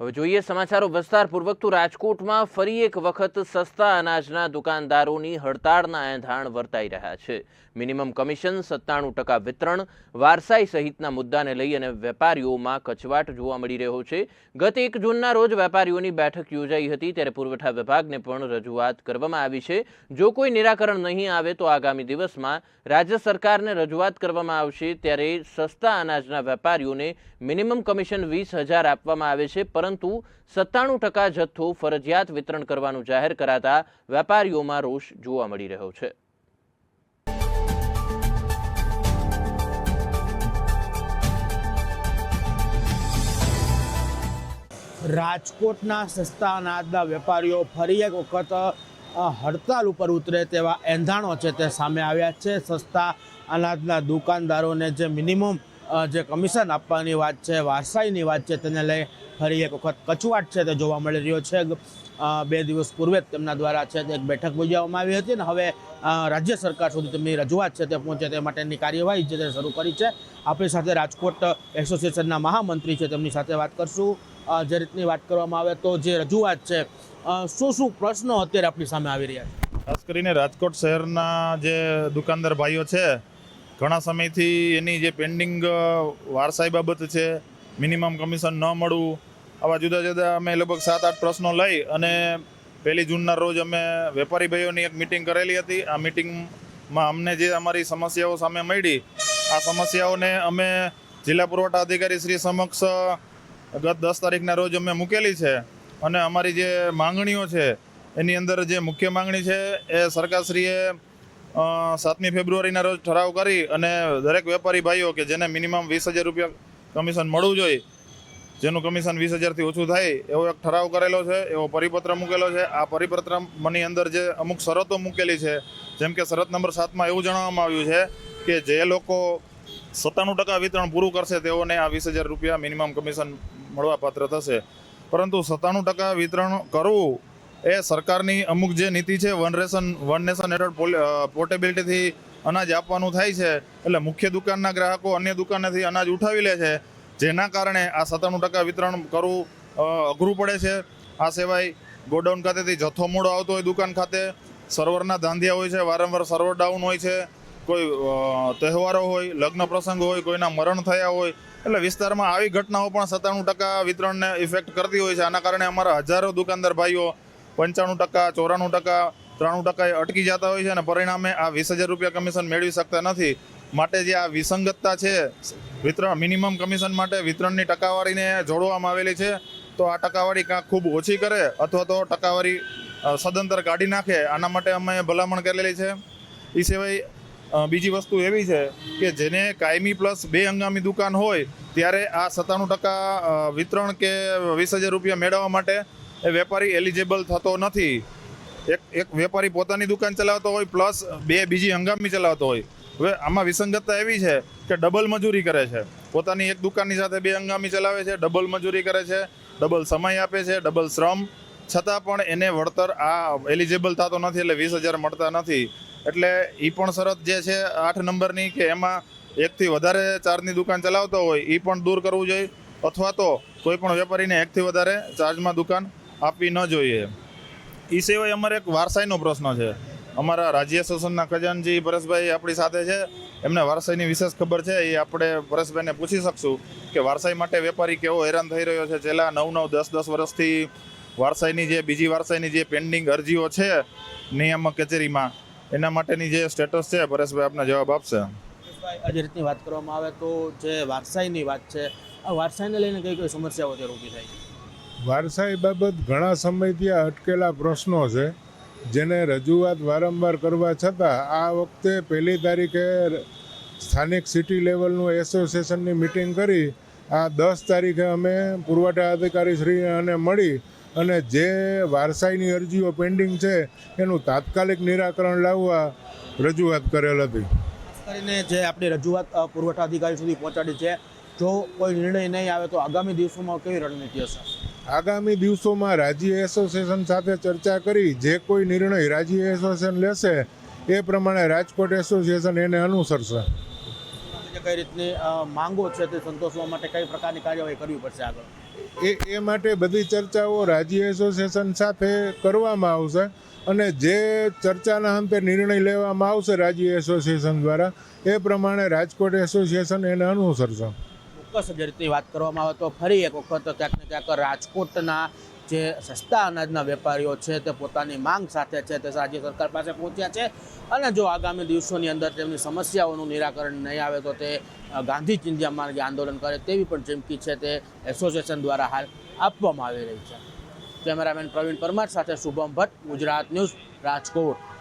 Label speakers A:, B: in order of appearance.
A: હવે જોઈએ સમાચારો વિસ્તારપૂર્વક. તો રાજકોટમાં ફરી એક વખત સસ્તા અનાજના દુકાનદારોની હડતાળના એંધાણ વર્તાઈ રહ્યા છે. મિનિમમ કમિશન સત્તાણું ટકા વિતરણ, વારસાઈ સહિતના મુદ્દાને લઈ અને વેપારીઓમાં કચવાટ જોવા મળી રહ્યો છે. ગત એક જૂનના રોજ વેપારીઓની બેઠક યોજાઈ હતી, ત્યારે પુરવઠા વિભાગને પણ રજૂઆત કરવામાં આવી છે. જો કોઈ નિરાકરણ નહીં આવે તો આગામી દિવસમાં રાજ્ય સરકારને રજૂઆત કરવામાં આવશે, ત્યારે સસ્તા અનાજના વેપારીઓને મિનિમમ કમિશન વીસ હજાર આપવામાં આવે છે પરંતુ સત્તાણું ટકા જથ્થો ફરજિયાત વિતરણ કરવાનું જાહેર કરાતા વેપારીઓમાં રોષ જોવા મળી રહ્યો છે.
B: રાજકોટના સસ્તા અનાજના વેપારીઓ ફરી એક વખત હડતાલ ઉપર ઉતરે તેવા એંધાણો છે તે સામે આવ્યા છે. સસ્તા અનાજના દુકાનદારોને જે મિનિમમ જે કમિશન આપવાની વાત છે, વારસાઈની વાત છે, તેને લઈ ફરી એક વખત કચવાટ છે તે જોવા મળી રહ્યો છે. બે દિવસ પૂર્વે જ તેમના દ્વારા છે તે એક બેઠક યોજવામાં આવી હતી ને હવે રાજ્ય સરકાર સુધી તેમની રજૂઆત છે તે પહોંચે તે માટેની કાર્યવાહી છે તે શરૂ કરી છે. આપણી સાથે રાજકોટ એસોસિએશનના મહામંત્રી છે તેમની સાથે વાત કરશું. જે રીતની વાત કરવામાં આવે તો જે રજૂઆત છે શું શું પ્રશ્નો અત્યારે આપણી સામે આવી રહ્યા છે?
C: ખાસ કરીને રાજકોટ શહેરના જે દુકાનદાર ભાઈઓ છે ઘણા સમયથી એની જે પેન્ડિંગ વારસાઈ બાબત છે મિનિમમ કમિશન ન મળવું, આવા જુદા જુદા અમે લગભગ સાત આઠ પ્રશ્નો લઈ અને પહેલી જૂનના રોજ અમે વેપારી ભાઈઓની એક મિટિંગ કરેલી હતી. આ મિટિંગમાં અમને જે અમારી સમસ્યાઓ સામે મળી, આ સમસ્યાઓને અમે જિલ્લા પુરવઠા અધિકારી શ્રી સમક્ષ ગત દસ તારીખના રોજ અમે મૂકેલી છે અને અમારી જે માંગણીઓ છે, એની અંદર જે મુખ્ય માંગણી છે, એ સરકારશ્રીએ સાતમી ફેબ્રુઆરીના રોજ ઠરાવ કરી અને દરેક વેપારી ભાઈઓ કે જેને મિનિમમ વીસ હજાર રૂપિયા કમિશન મળવું જોઈએ, જેનું કમિશન વીસ હજારથી ઓછું થાય, એવો એક ઠરાવ કરેલો છે, એવો પરિપત્ર મૂકેલો છે. આ પરિપત્રની અંદર જે અમુક શરતો મૂકેલી છે, જેમ કે શરત નંબર સાતમાં એવું જણાવવામાં આવ્યું છે કે જે લોકો સત્તાણું ટકા વિતરણ પૂરું કરશે, તેઓને આ વીસ હજાર રૂપિયા મિનિમમ કમિશન મળવા પાત્ર થશે. પરંતુ સત્તાણું ટકા વિતરણ કરવું એ સરકારની અમુક જે નીતિ છે, વન રેશન, વન નેશન હેઠળ પોર્ટેબિલિટીથી અનાજ આપવાનું થાય છે, એટલે મુખ્ય દુકાનના ગ્રાહકો અન્ય દુકાનેથી અનાજ ઉઠાવી લે છે, જેના કારણે આ સત્તાણું ટકા વિતરણ કરવું અઘરું પડે છે. આ સિવાય ગોડાઉન ખાતેથી જથ્થો મોડો આવતો હોય દુકાન ખાતે, સર્વરના ધાંધિયા હોય છે, વારંવાર સર્વર ડાઉન હોય છે, કોઈ તહેવારો હોય, લગ્ન પ્રસંગ હોય, કોઈના મરણ થયા હોય, એટલે વિસ્તારમાં આવી ઘટનાઓ પણ સત્તાણું ટકા વિતરણને ઇફેક્ટ કરતી હોય છે. આના કારણે અમારા હજારો દુકાનદાર ભાઈઓ પંચાણું ટકા, ચોરાણું ટકા, ત્રાણું ટકા અટકી જતા હોય છે અને પરિણામે આ વીસ હજાર રૂપિયા કમિશન મેળવી શકતા નથી. માટે જે આ વિસંગતતા છે, વિતરણ, મિનિમમ કમિશન માટે વિતરણની ટકાવારીને જોડવામાં આવેલી છે, તો આ ટકાવારી કાં ખૂબ ઓછી કરે અથવા તો ટકાવારી સદંતર કાઢી નાખે. આના માટે અમે ભલામણ કરેલી છે. એ સિવાય બીજી વસ્તુ એવી છે કે જેને કાયમી પ્લસ બે હંગામી દુકાન હોય, ત્યારે આ સત્તાણું ટકા વિતરણ કે વીસ હજાર રૂપિયા મેળવવા માટે એ વેપારી એલિજિબલ થતો નથી. એક એક વેપારી પોતાની દુકાન ચલાવતો હોય પ્લસ બે બીજી હંગામી ચલાવતો હોય. હવે આમાં વિસંગતતા એવી છે કે ડબલ મજૂરી કરે છે. પોતાની એક દુકાનની સાથે બે હંગામી ચલાવે છે ડબલ મજૂરી કરે છે ડબલ સમય આપે છે ડબલ શ્રમ. છતાં પણ એને વળતર આ એલિજિબલ થતો નથી એટલે વીસ હજાર મળતા નથી. એટલે એ પણ શરત જે છે આઠ નંબરની કે એમાં એકથી વધારે ચાર્જની દુકાન ચલાવતો હોય એ પણ દૂર કરવું જોઈએ. અથવા તો કોઈ પણ વેપારીને એકથી વધારે ચાર્જમાં દુકાન આપવી ન જોઈએ. એ સિવાય અમારે એક વારસાઈનો પ્રશ્ન છે. અમારા રાજ્ય શાસનના ખજાનજી પરેશભાઈ આપણી સાથે છે. એમને વારસાઈની વિશેષ ખબર છે. એ આપણે પરેશભાઈને પૂછી શકશું કે વારસાઈ માટે વેપારી કેવો હેરાન થઈ રહ્યો છે. છેલ્લા નવ નવ દસ દસ વર્ષથી વારસાઈની જે બીજી વારસાઈની જે પેન્ડિંગ અરજીઓ છે નિયામક કચેરીમાં, એના માટેની જે સ્ટેટસ છે પરેશભાઈ આપને જવાબ આપશે.
B: જે રીતની વાત કરવામાં આવે તો જે વારસાઈની વાત છે, આ વારસાઈને લઈને કઈ કઈ સમસ્યાઓ અત્યારે ઊભી થાય છે?
D: વારસાઈ બાબત ઘણા સમયથી અટકેલા પ્રશ્નો છે, જેને રજૂઆત વારંવાર કરવા છતાં આ વખતે પહેલી તારીખે સ્થાનિક સિટી લેવલનું એસોસિએશનની મિટિંગ કરી, આ દસ તારીખે અમે પુરવઠા અધિકારી શ્રી અને મળી, અને જે વારસાઈની અરજીઓ પેન્ડિંગ છે, એનું તાત્કાલિક નિરાકરણ લાવવા રજૂઆત કરેલ હતી.
B: કરીને જે આપણી રજૂઆત પુરવઠા અધિકારી સુધી પહોંચાડી છે, જો કોઈ નિર્ણય નહીં આવે તો આગામી દિવસોમાં કેવી રણનીતિ હશે?
D: આગામી દિવસોમાં રાજ્ય એસોસિએશન સાથે ચર્ચા કરી જે કોઈ નિર્ણય રાજ્ય એસોસિએશન લેશે એ પ્રમાણે રાજકોટ એસોસિએશન એને અનુસરશે.
B: કઈ રીતની માંગો છે તે સંતોષવા માટે કઈ પ્રકારની કાર્યવાહી કરવી પડશે આગળ?
D: એ એ માટે બધી ચર્ચાઓ રાજ્ય એસોસિએશન સાથે કરવામાં આવશે અને જે ચર્ચાના અંતે નિર્ણય લેવામાં આવશે રાજ્ય એસોસિએશન દ્વારા એ પ્રમાણે રાજકોટ એસોસિએશન એને અનુસરશે.
B: ચોક્કસ રીતની વાત કરવામાં આવે તો ફરી એક વખત ક્યાંક ને ક્યાંક રાજકોટના જે સસ્તા અનાજના વેપારીઓ છે તે પોતાની માંગ સાથે છે તે રાજ્ય સરકાર પાસે પહોંચ્યા છે. અને જો આગામી દિવસોની અંદર તેમની સમસ્યાઓનું નિરાકરણ નહીં આવે તો તે ગાંધી ચિંધ્યા માર્ગે આંદોલન કરે તેવી પણ ચીમકી છે તે એસોસિએશન દ્વારા હાલ આપવામાં આવી રહી છે. કેમેરામેન પ્રવીણ પરમાર સાથે શુભમ ભટ્ટ, ગુજરાત ન્યૂઝ, રાજકોટ.